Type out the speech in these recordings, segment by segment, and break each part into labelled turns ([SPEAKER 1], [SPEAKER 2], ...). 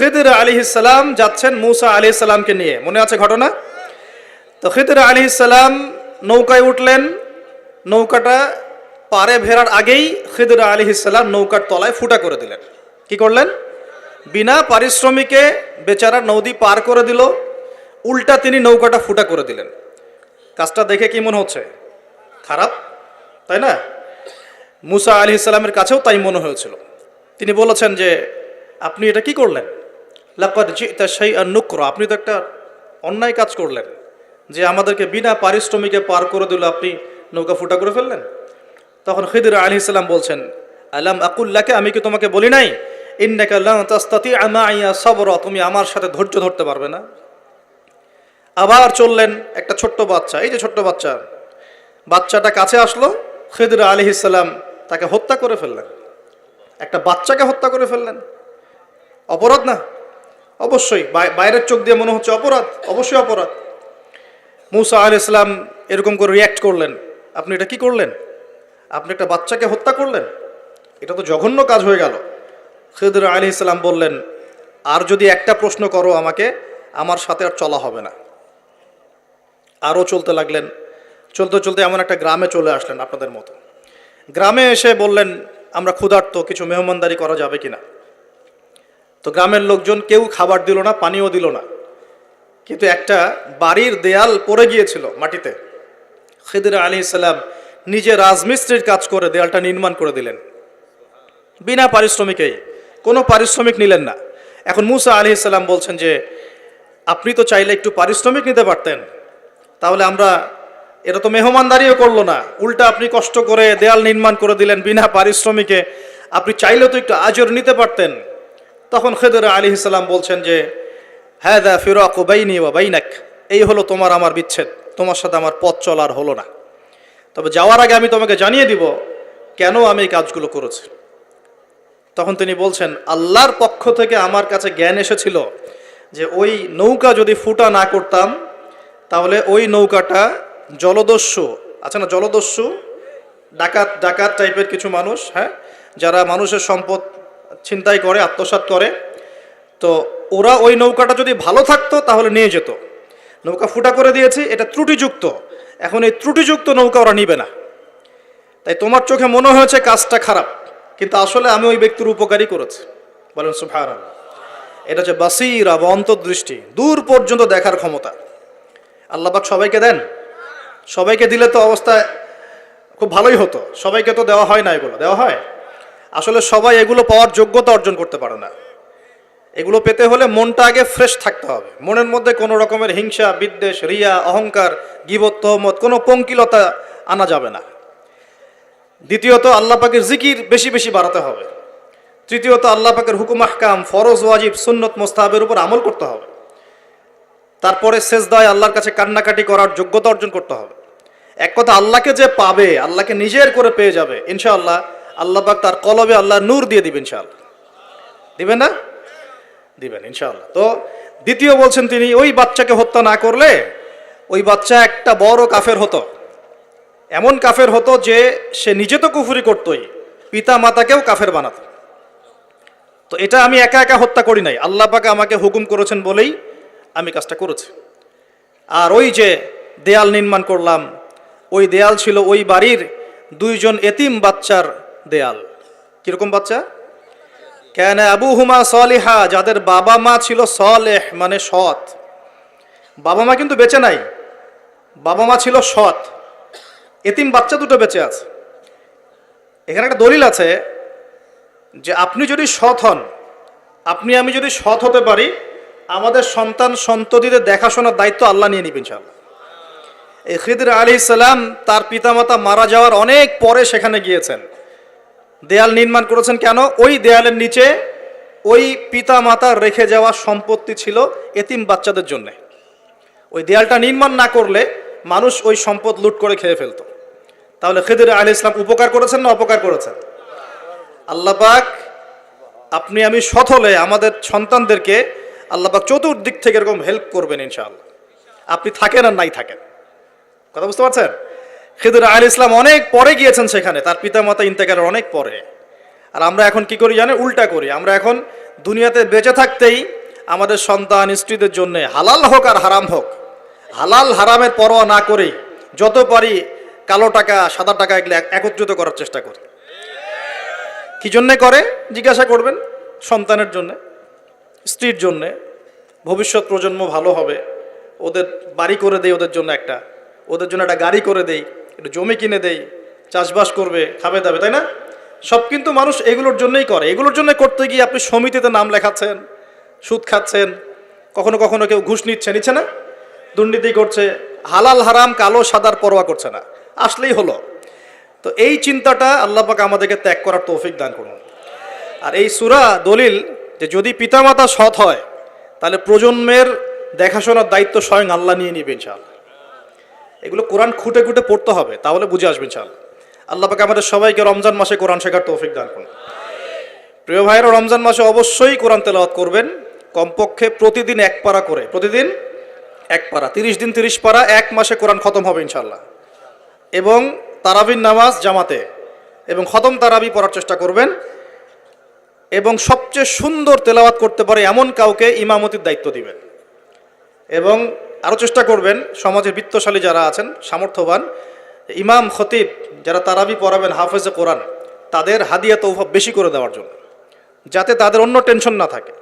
[SPEAKER 1] খিদির আলী ইসালাম যাচ্ছেন মুসা আলী ইসালামকে নিয়ে। মনে আছে ঘটনা? তো খিদির আলী ইসালাম নৌকায় উঠলেন। নৌকাটা পারে ভেরার আগেই খিদির আলী ইসালাম নৌকার তলায় ফুটা করে দিলেন। কি করলেন? বিনা পারিশ্রমিকে বেচারা নদী পার করে দিল। উল্টা তিনি নৌকাটা ফুটা করে দিলেন। কাজটা দেখে কি মনে হচ্ছে? খারাপ? তাই না? মুসা আলি ইসলামের কাছেও তাই মনে হয়েছিল। তিনি বলেছেন যে, আপনি এটা কি করলেন? লাকাদ জিতা সেই নুক্র। আপনি তো একটা অন্যায় কাজ করলেন, যে আমাদেরকে বিনা পারিশ্রমিকে পার করে দিল, আপনি নৌকা ফুটা করে ফেললেন। তখন খিদির আলি ইসলাম বলছেন, আলাম আকুল্লাকে আমি কি তোমাকে বলি নাই? ইন্নাকা লান তাস্তাতি আমাইয়া সবর, তুমি আমার সাথে ধৈর্য ধরতে পারবে না। আবার চললেন একটা ছোট্ট বাচ্চা, এই যে ছোট্ট বাচ্চা, বাচ্চাটা কাছে আসলো, খিদির আলি ইসলাম তাকে হত্যা করে ফেললেন। একটা বাচ্চাকে হত্যা করে ফেললেন। অপরাধ না? অবশ্যই বাইরের চোখ দিয়ে মনে হচ্ছে অপরাধ, অবশ্যই অপরাধ। মুসা আল ইসলাম এরকম করে রিয়্যাক্ট করলেন। আপনি এটা কি করলেন? আপনি একটা বাচ্চাকে হত্যা করলেন? এটা তো জঘন্য কাজ হয়ে গেল। খিদর আলী ইসলাম বললেন, আর যদি একটা প্রশ্ন করো আমাকে, আমার সাথে আর চলা হবে না। আরও চলতে লাগলেন। চলতে চলতে এমন একটা গ্রামে চলে আসলেন আপনাদের মতো। গ্রামে এসে বললেন, আমরা ক্ষুধার্ত, কিছু মেহমানদারি করা যাবে কিনা? তো গ্রামের লোকজন কেউ খাবার দিল না, পানিও দিল না। কিন্তু একটা বাড়ির দেয়াল পড়ে গিয়েছিল মাটিতে। খিদির আলী ইসলাম নিজে রাজমিস্ত্রির কাজ করে দেয়ালটা নির্মাণ করে দিলেন। বিনা পারিশ্রমিকেই। কোনো পারিশ্রমিক নিলেন না। এখন মুসা আলী ইসলাম বলছেন যে, আপনি তো চাইলে একটু পারিশ্রমিক নিতে পারতেন। তাহলে আমরা এটা তো মেহমানদারিও করল না। উল্টা আপনি কষ্ট করে দেয়াল নির্মাণ করে দিলেন বিনা পারিশ্রমিকে। আপনি চাইলে তো একটু আজর নিতে পারতেন। তখন খেদর আলী ইসলাম বলছেন যে হ্যাঁ দা ফিরক বাইনি বা বাইনাক। এই হলো তোমার আমার বিচ্ছেদ। তোমার সাথে আমার পথ চলার হলো না। তবে যাওয়ার আগে আমি তোমাকে জানিয়ে দিব কেন আমি এই কাজগুলো করেছি। তখন তিনি বলছেন, আল্লাহর পক্ষ থেকে আমার কাছে জ্ঞান এসেছিল যে, ওই নৌকা যদি ফুটা না করতাম, তাহলে ওই নৌকাটা জলদস্যু, আছে না, জলদস্যু? ডাকাত ডাকাত টাইপের কিছু মানুষ হ্যাঁ? যারা মানুষের সম্পদ ছিনতাই করে, আত্মসাৎ করে। তো ওরা ওই নৌকাটা যদি ভালো থাকতো, তাহলে নিয়ে যেত। নৌকা ফুটা করে দিয়েছি, এটা ত্রুটিযুক্ত। এখন এই ত্রুটিযুক্ত নৌকা ওরা নিবে না। তাই তোমার চোখে মনে হয়েছে কাজটা খারাপ, কিন্তু আসলে আমি ওই ব্যক্তির উপকারই করেছি। বলেন সুফার এটা হচ্ছে বাসিরা বা অন্তর্দৃষ্টি, দূর পর্যন্ত দেখার ক্ষমতা। আল্লাহবাক সবাইকে দেন। সবাইকে দিলে তো অবস্থা খুব ভালোই হতো। সবাইকে তো দেওয়া হয় না এগুলো। দেওয়া হয়? আসলে সবাই এগুলো পাওয়ার যোগ্যতা অর্জন করতে পারে না। এগুলো পেতে হলে মনটা আগে ফ্রেশ থাকতে হবে। মনের মধ্যে কোনো রকমের হিংসা, বিদ্বেষ, রিয়া, অহংকার, গিবত, তহমত, কোনো পঙ্কিলতা আনা যাবে না। দ্বিতীয়ত, আল্লাহ পাকের জিকির বেশি বেশি বাড়াতে হবে। তৃতীয়ত, আল্লাহ পাকের হুকুম, আহকাম, ফরজ, ওয়াজিব, সুন্নত, মোস্তাহাবের উপর আমল করতে হবে। তারপরে শেষদায় আল্লাহর কাছে কান্নাকাটি করার যোগ্যতা অর্জন করতে হবে। এক কথা, আল্লাহকে যে পাবে, আল্লাহকে নিজের করে পেয়ে যাবে, ইনশাআল্লাহ আল্লাহ পাক তার কলবে আল্লাহ নূর দিয়ে দিবেন ইনশাআল্লাহ। দিবেন না? দিবেন ইনশাআল্লাহ। তো দ্বিতীয় বলছেন তিনি, ওই বাচ্চাকে হত্যা না করলে ওই বাচ্চা একটা বড় কাফের হতো। এমন কাফের হতো যে সে নিজে তো কুফুরি করতোই পিতা মাতাকেও কাফের বানাতো। তো এটা আমি একা একা হত্যা করি নাই। আল্লাহ পাকে আমাকে হুকুম করেছেন বলেই আমি কাজটা করেছি। আর ওই যে দেয়াল নির্মাণ করলাম, ওই দেয়াল ছিল ওই বাড়ির দুইজন এতিম বাচ্চার দেয়াল। কীরকম বাচ্চা? কেন আবু হুমা সলিহা, যাদের বাবা মা ছিল সলেহ মানে সৎ। বাবা মা কিন্তু বেঁচে নাই। বাবা মা ছিল সৎ। এতিম বাচ্চা দুটো বেঁচে আছে। এখানে একটা দলিল আছে যে, আপনি যদি সৎ হন, আপনি আমি যদি সৎ হতে পারি, আমাদের সন্তান সন্ততিদের দেখাশোনার দায়িত্ব আল্লাহ নিয়ে নিবেন ইনশাআল্লাহ। খিদির আলী ইসলাম তার পিতামাতা মারা যাওয়ার অনেক পরে সেখানে গিয়েছেন। দেয়াল নির্মাণ করেছেন কেন? ওই দেয়ালের নিচে ওই পিতা মাতার রেখে যাওয়া সম্পত্তি ছিল এতিম বাচ্চাদের জন্য। ওই দেয়ালটা নির্মাণ না করলে মানুষ ওই সম্পদ লুট করে খেয়ে ফেলতো। তাহলে খেদির আলী ইসলাম উপকার করেছেন না অপকার করেছেন? আল্লাপাক আপনি আমি সৎ হলে আমাদের সন্তানদেরকে আল্লাপাক চতুর্দিক থেকে এরকম হেল্প করবেন ইনশাআল্লাহ। আপনি থাকেন আর নাই থাকেন। কথা বুঝতে পারছেন? খেদুর আল ইসলাম অনেক পরে গিয়েছেন সেখানে, তার পিতামাতা ইন্তেকালের অনেক পরে। আর আমরা এখন কি করি জানেন? উল্টা করি। আমরা এখন দুনিয়াতে বেঁচে থাকতেই আমাদের সন্তান স্ত্রীদের জন্য হালাল হোক আর হারাম হোক, হালাল হারামের পরোয়া না করেই যত পারি কালো টাকা, সাদা টাকা এগুলো একত্রিত করার চেষ্টা করি। কি জন্যে করে? জিজ্ঞাসা করবেন সন্তানের জন্যে, স্ত্রীর জন্যে। ভবিষ্যৎ প্রজন্ম ভালো হবে, ওদের বাড়ি করে দেই ওদের জন্য একটা, ওদের জন্য একটা গাড়ি করে দেই। একটু জমি কিনে দেই, চাষবাস করবে, খাবে দাবে, তাই না? সব কিন্তু মানুষ এগুলোর জন্যই করে। এগুলোর জন্য করতে গিয়ে আপনি সমিতিতে নাম লেখাচ্ছেন, সুদ খাচ্ছেন, কখনো কখনো কেউ ঘুষ নিচ্ছে নিচ্ছে না? দুর্নীতি করছে, হালাল, হারাম, কালো, সাদার পরোয়া করছে না। আসলেই হলো। তো এই চিন্তাটা আল্লাহ পাক আমাদেরকে ত্যাগ করার তৌফিক দান করুন। আর এই সুরা দলিল যে যদি পিতামাতা সৎ হয়, তাহলে প্রজন্মের দেখাশোনার দায়িত্ব স্বয়ং আল্লাহ নিয়ে নিবে ইনশাআল্লাহ। এগুলো কোরআন খুঁটে খুঁটে পড়তে হবে, তাহলে বুঝে আসবে ইনশাআল্লাহ। আল্লাহ পাক আমাদের সবাইকে রমজান মাসে কোরআন শেখার তৌফিক দান করুন। প্রিয় ভাইয়েরা, রমজান মাসে অবশ্যই কোরআন তেলাওয়াত করবেন, কমপক্ষে প্রতিদিন এক পারা করে, প্রতিদিন এক পারা, তিরিশ দিন তিরিশ পারা, এক মাসে কোরআন খতম হবে ইনশাল্লাহ এবং তারাবির নামাজ জামাতে, এবং খতম তারাবি পড়ার চেষ্টা করবেন, এবং সবচেয়ে সুন্দর তেলাওয়াত করতে পারে এমন কাউকে ইমামতির দায়িত্ব দিবেন। এবং আরও চেষ্টা করবেন সমাজের বৃত্তশালী যারা আছেন, সামর্থ্যবান। ইমাম, খতিব যারা তারাবি পড়াবেন, হাফেজে কোরআন, তাদের হাদিয়া তৌফা বেশি করে দেওয়ার জন্য। যাতে তাদের অন্য টেনশন না থাকে।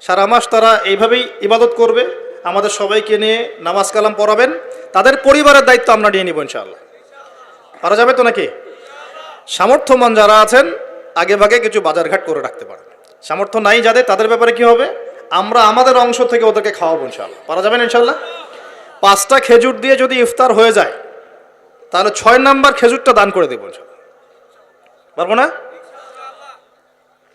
[SPEAKER 1] সারা মাস তারা এইভাবেই ইবাদত করবে। আমাদের সবাইকে নিয়ে নামাজ কালাম পড়াবেন। তাদের পরিবারের দায়িত্ব আমরা নিয়ে নিব ইনশাআল্লাহ। পারা যাবে তো নাকি? সামর্থ্যবান যারা আছেন আগে ভাগে কিছু বাজারঘাট করে রাখতে পারেন। সামর্থ্য নাই যাদের, তাদের ব্যাপারে কি হবে? আমরা আমাদের অংশ থেকে ওদেরকে খাওয়াবো ইনশাল্লাহ পারা যাবেন ইনশাল্লাহ পাঁচটা খেজুর দিয়ে যদি ইফতার হয়ে যায়, তাহলে ছয় নাম্বার খেজুরটা দান করে দেবো পারব না?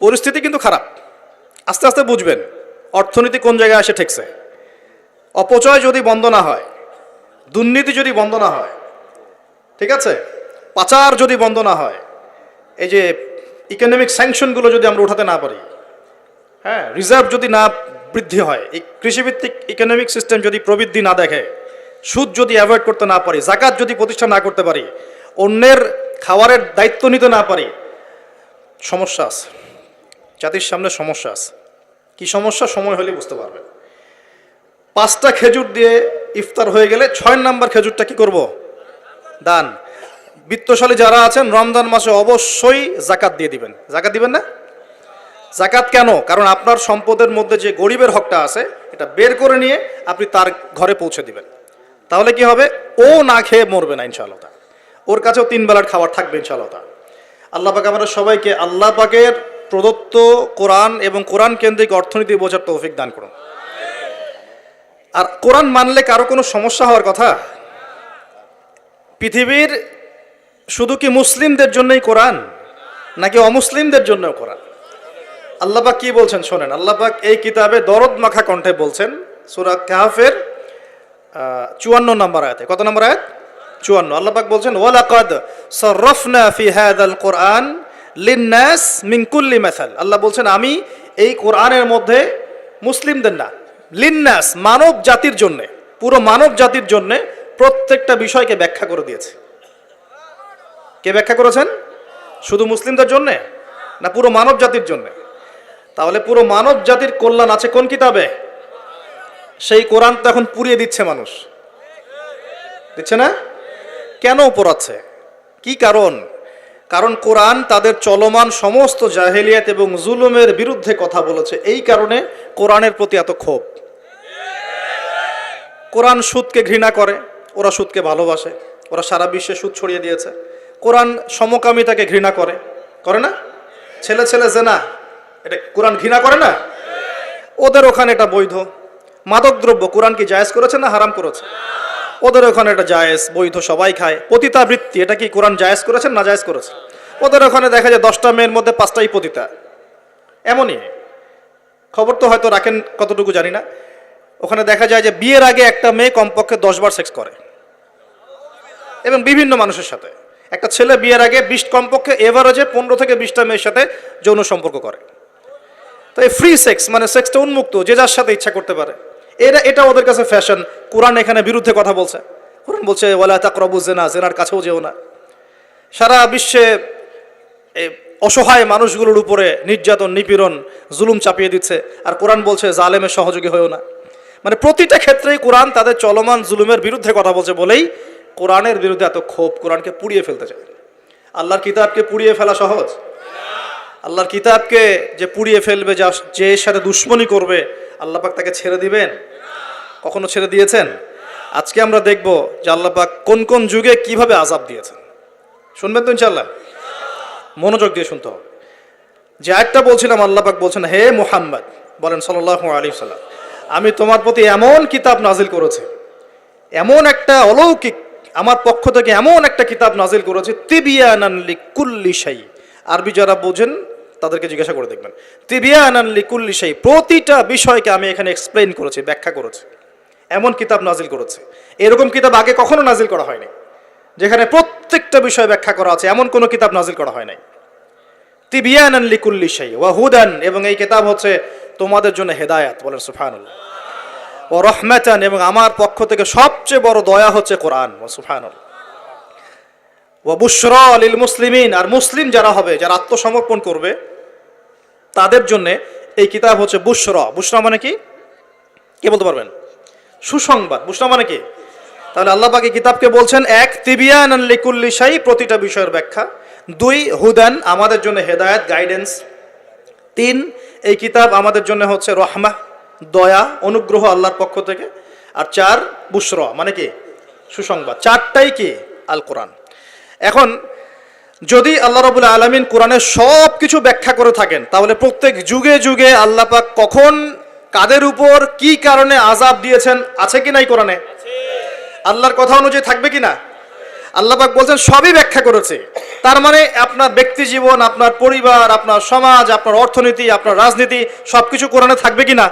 [SPEAKER 1] পরিস্থিতি কিন্তু খারাপ। আস্তে আস্তে বুঝবেন, অর্থনীতি কোন জায়গায় এসে ঠেকছে অপচয় যদি বন্ধ না হয়, দুর্নীতি যদি বন্ধ না হয়, ঠিক আছে? পাচার যদি বন্ধ না হয়, এই যে ইকোনমিক স্যাংশনগুলো যদি আমরা উঠাতে না পারি হ্যাঁ রিজার্ভ যদি না বৃদ্ধি হয়। এই কৃষিভিত্তিক ইকোনমিক সিস্টেম যদি প্রবৃদ্ধি না দেখে, সুদ যদি অ্যাভয়েড করতে না পারি, জাকাত যদি প্রতিষ্ঠা না করতে পারি, অন্যের খাবারের দায়িত্ব নিতে না পারি, সমস্যা আছে। জাতির সামনে সমস্যা আছে। কি সমস্যা? সময় হলে বুঝতে পারবেন। পাঁচটা খেজুর দিয়ে ইফতার হয়ে গেলে ছয় নাম্বার খেজুরটা কি করব? দান। বিত্তশালী যারা আছেন, রমজান মাসে অবশ্যই জাকাত দিয়ে দিবেন। জাকাত দিবেন না? জাকাত কেন? কারণ আপনার সম্পদের মধ্যে যে গরিবের হকটা আছে, এটা বের করে নিয়ে আপনি তার ঘরে পৌঁছে দিবেন। তাহলে কি হবে? ও না খেয়ে মরবে না, ইনশাআল্লাহ ওর কাছেও তিন বেলার খাবার থাকবে, ইনশাআল্লাহ। আল্লাহ পাক আমরা সবাইকে, আল্লাহ পাকের প্রদত্ত কোরআন এবং কোরআন কেন্দ্রিক অর্থনীতি বোঝার তৌফিক দান করুন। আর কোরআন মানলে কারও কোনো সমস্যা হওয়ার কথা? পৃথিবীর শুধু কি মুসলিমদের জন্যই কোরআন, নাকি অমুসলিমদের জন্যও কোরআন? আল্লাপাক কি বলছেন শোনেন, আল্লাপাক এই কিতাবে দরদ মাখা কণ্ঠে বলছেন, সুরা কাহাফের চুয়ান্ন নম্বর আয়াতে। কত নম্বর আয়াত? চুয়ান্ন। আল্লাপাক বলছেন, ওয়ালাকাদ সরফনা ফি হাদাল কোরআন লিন্নাস মিন কুল্লি মাসাল। আল্লাহ বলছেন, আমি এই কোরআনের মধ্যে মুসলিমদের না, লিন্নাস, মানব জাতির জন্যে, পুরো মানব জাতির জন্যে প্রত্যেকটা বিষয়কে ব্যাখ্যা করে দিয়েছে। কে ব্যাখ্যা করেছেন? শুধু মুসলিমদের জন্যে না, পুরো মানব জাতির জন্যে? তাহলে পুরো মানব জাতির কল্যাণ আছে কোন কিতাবে? সেই কোরআন তো এখন পুড়িয়ে দিচ্ছে মানুষ। দিচ্ছে না? কেন পোড়াচ্ছে কি কারণ? কারণ কোরআন তাদের চলমান সমস্ত জাহেলিয়াত এবং জুলুমের বিরুদ্ধে কথা বলেছে। এই কারণে কোরআনের প্রতি এত ক্ষোভ। কোরআন সুদকে ঘৃণা করে, ওরা সুদকে ভালোবাসে। ওরা সারা বিশ্বে সুদ ছড়িয়ে দিয়েছে। কোরআন সমকামিতাকে ঘৃণা করে। করে না? ছেলে ছেলে জেনা। এটা কোরআন ঘৃণা করে না? ওদের ওখানে এটা বৈধ। মাদকদ্রব্য কোরআন কি জায়েজ করেছে না হারাম করেছে? ওদের ওখানে এটা জায়েজ, বৈধ, সবাই খায়। পতিতা বৃত্তি এটা কি কোরআন জায়েজ করেছেন না জায়েজ করেছে? ওদের ওখানে দেখা যায় দশটা মেয়ের মধ্যে পাঁচটাই পতিতা। এমনই। খবর তো হয়তো রাখেন কতটুকু জানি না। ওখানে দেখা যায় যে বিয়ের আগে একটা মেয়ে কমপক্ষে দশবার সেক্স করে। এবং বিভিন্ন মানুষের সাথে। একটা ছেলে বিয়ের আগে বিশ কমপক্ষে এভারেজে পনেরো থেকে বিশটা মেয়ের সাথে যৌন সম্পর্ক করে। তো এই ফ্রি সেক্স মানে সেক্সটা উন্মুক্ত, যে যার সাথে ইচ্ছা করতে পারে। এটা এটা ওদের কাছে ফ্যাশন কোরআন এখানে বিরুদ্ধে কথা বলছে। কোরআন বলছে, ওয়ালা তাকরবু জেনা জেনার কাছেও যেও না। সারা বিশ্বে অসহায় মানুষগুলোর উপরে নির্যাতন, নিপীড়ন, জুলুম চাপিয়ে দিচ্ছে। আর কোরআন বলছে জালেমের সহযোগী হয়েও না। মানে প্রতিটা ক্ষেত্রেই কোরআন তাদের চলমান জুলুমের বিরুদ্ধে কথা বলছে বলেই কোরআনের বিরুদ্ধে এত ক্ষোভ কোরআনকে পুড়িয়ে ফেলতে চায়। আল্লাহর কিতাবকে পুড়িয়ে ফেলা সহজ? আল্লাহর কিতাবকে যে পুড়িয়ে ফেলবে, যা যে সাথে দুশ্মনী করবে, আল্লাহ পাক তাকে ছেড়ে দিবেন? কখনো ছেড়ে দিয়েছেন? আজকে আমরা দেখব যে আল্লাহ পাক কোন কোন যুগে কীভাবে আজাব দিয়েছেন। শুনবেন তো ইনশাল্লাহ মনোযোগ দিয়ে শুনতে হবে। যে একটা বলছিলাম, আল্লাহ পাক বলছেন, হে মোহাম্মদ, বলেন সাল্লাল্লাহু আলাইহি সাল্লাম আমি তোমার প্রতি এমন কিতাব নাজিল করেছি, এমন একটা অলৌকিক, আমার পক্ষ থেকে এমন একটা কিতাব নাজিল করেছে, তিবিয়ানান লিকুল্লি শাই। আরবি যারা বোঝেন তাদেরকে জিজ্ঞাসা করে দেখবেন। তিবিয়ানান লিকুল্লি শাই, প্রতিটা বিষয়কে আমি এখানে এক্সপ্লেন করেছি, ব্যাখ্যা করেছি। এমন কিতাব নাজিল করেছে। এরকম কিতাব আগে কখনো নাজিল করা হয়নি। যেখানে প্রত্যেকটা বিষয় ব্যাখ্যা করা আছে, এমন কোনো কিতাব নাজিল করা হয় নাই। তিবিয়ানান লিকুল্লি শাই, ওয়া হুদান, এবং এই কিতাব হচ্ছে তোমাদের জন্য হেদায়াত বলেন সুবহানাল্লাহ। ও রহমাতান, এবং আমার পক্ষ থেকে সবচেয়ে বড় দয়া হচ্ছে কোরআন ও সুবহানাল্লাহ। ও বুশরা লিল মুসলিমিন, আর মুসলিম যারা হবে, যারা আত্মসমর্পণ করবে তাদের জন্য এই কিতাব হচ্ছে বুশরা। বুশরা মানে কি? কে বলতে পারবেন? সুসংবাদ। বুশরা মানে কি? তাহলে আল্লাহ পাক কিতাবকে বলছেন, এক তিবিয়ান প্রতিটা বিষয়ের ব্যাখ্যা। দুই, হুদান, আমাদের জন্য হেদায়েত গাইডেন্স তিন, এই কিতাব আমাদের জন্য হচ্ছে রহমা, দয়া, অনুগ্রহ আল্লাহর পক্ষ থেকে। আর চার বুসর মানে কি? সুসংবাদ। চারটাই কি? আল কোরআন এখন যদি আল্লাহ রবুল্লা আলমিন কোরআনের সব কিছু ব্যাখ্যা করে থাকেন, তাহলে প্রত্যেক যুগে যুগে আল্লাহ পাক কখন কাদের উপর কি কারণে আজাব দিয়েছেন, আছে কি নাই কোরআনে? আল্লাহর কথা অনুযায়ী থাকবে কি না? আল্লাহ পাক বলছেন, সবই ব্যাখ্যা করেছে। তার মানে আপনার ব্যক্তি জীবন, আপনার পরিবার, আপনার সমাজ, আপনার অর্থনীতি, আপনার রাজনীতি সব কিছু কোরআনে থাকবে কি না?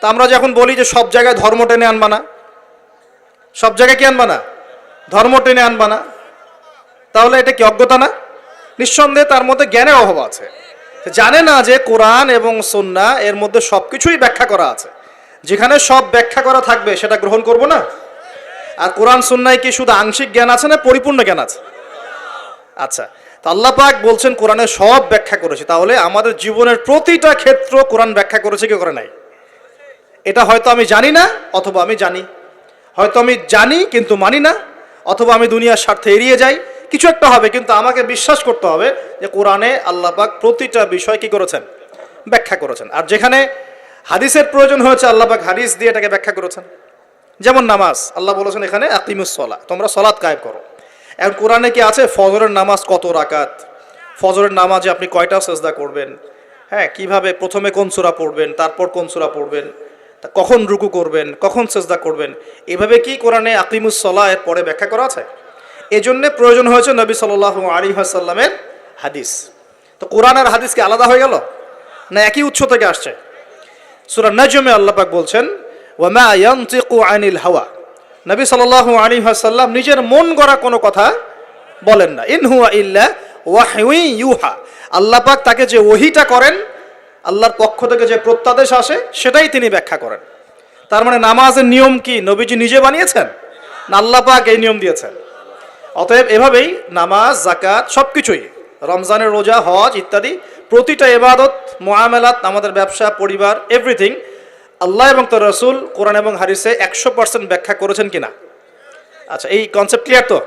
[SPEAKER 1] তা আমরা যখন বলি যে সব জায়গায় ধর্ম টেনে আনবা না। সব জায়গায় কি আনবা না? ধর্ম টেনে আনবা না। তাহলে এটা কি অজ্ঞতা না? নিঃসন্দেহে তার মধ্যে জ্ঞানের অভাব আছে। জানে না যে কোরআন এবং সন্না এর মধ্যে সব কিছুই ব্যাখ্যা করা আছে। যেখানে সব ব্যাখ্যা করা থাকবে, সেটা গ্রহণ করব না? আর কোরআন সুন্নায় কি শুধু আংশিক জ্ঞান আছে না পরিপূর্ণ জ্ঞান আছে? আচ্ছা তো আল্লাহ পাক বলছেন কোরআনে সব ব্যাখ্যা করেছে। তাহলে আমাদের জীবনের প্রতিটা ক্ষেত্র কোরআন ব্যাখ্যা করেছে কি করে নাই? এটা হয়তো আমি জানি না, অথবা আমি জানি। হয়তো আমি জানি কিন্তু মানি না, অথবা আমি দুনিয়ার স্বার্থে এড়িয়ে যাই কিছু একটা হবে, কিন্তু আমাকে বিশ্বাস করতে হবে যে কোরআনে আল্লাহ পাক প্রতিটা বিষয় কি করেছেন? ব্যাখ্যা করেছেন। আর যেখানে হাদিসের প্রয়োজন হয়েছে, আল্লাহ পাক হাদিস দিয়ে এটাকে ব্যাখ্যা করেছেন। যেমন নামাজ, আল্লাহ বলেছেন এখানে আকিমুস সলা তোমরা সলাৎ কায়েব করো। এখন কোরআনে কি আছে? ফজরের নামাজ কত রাকাত? ফজরের নামাজে আপনি কয়টা সেজদা করবেন? হ্যাঁ কীভাবে? প্রথমে কোন সূরা পড়বেন? তারপর কোন সূরা পড়বেন? কখন রুকু করবেন? কখন সেজদা করবেন? এভাবে কি কোরআনে আকিমুস সলা এর পরে ব্যাখ্যা করা আছে? এজন্যে প্রয়োজন হয়েছে নবী সাল্লাহ আলী হাসাল্লামের হাদিস। তো কোরআন আর হাদিস কি আলাদা হয়ে গেল? না একই উৎস থেকে আসছে? সুরা নজমে আল্লাহ পাক বলছেন, ওয়ামা ইয়ানতিকু আনিল হাওয়া। নবী সাল্লাল্লাহু আলাইহি ওয়াসাল্লাম নিজের মন গড়া কোনো কথা বলেন না। ইন হুয়া ইল্লা ওয়াহয়ি ইউহা। আল্লাহ পাক তাকে যে ওহিটা করেন, আল্লাহর পক্ষ থেকে যে প্রত্যাদেশ আসে, সেটাই তিনি ব্যাখ্যা করেন। তার মানে নামাজের নিয়ম কি নবীজি নিজে বানিয়েছেন? না আল্লাহ এই নিয়ম দিয়েছেন। অতএব এভাবেই নামাজ জাকাত সব কিছুই রমজানের রোজা, হজ ইত্যাদি, প্রতিটা এবাদত মোয়ামেলাত আমাদের ব্যবসা, পরিবার এভরিথিং আল্লাহ এবং তোর রসুল কোরআন এবং হারিসে একশো পার্সেন্ট ব্যাখ্যা করেছেন কিনা? আচ্ছা এই কনসেপ্ট ক্লিয়ার তো?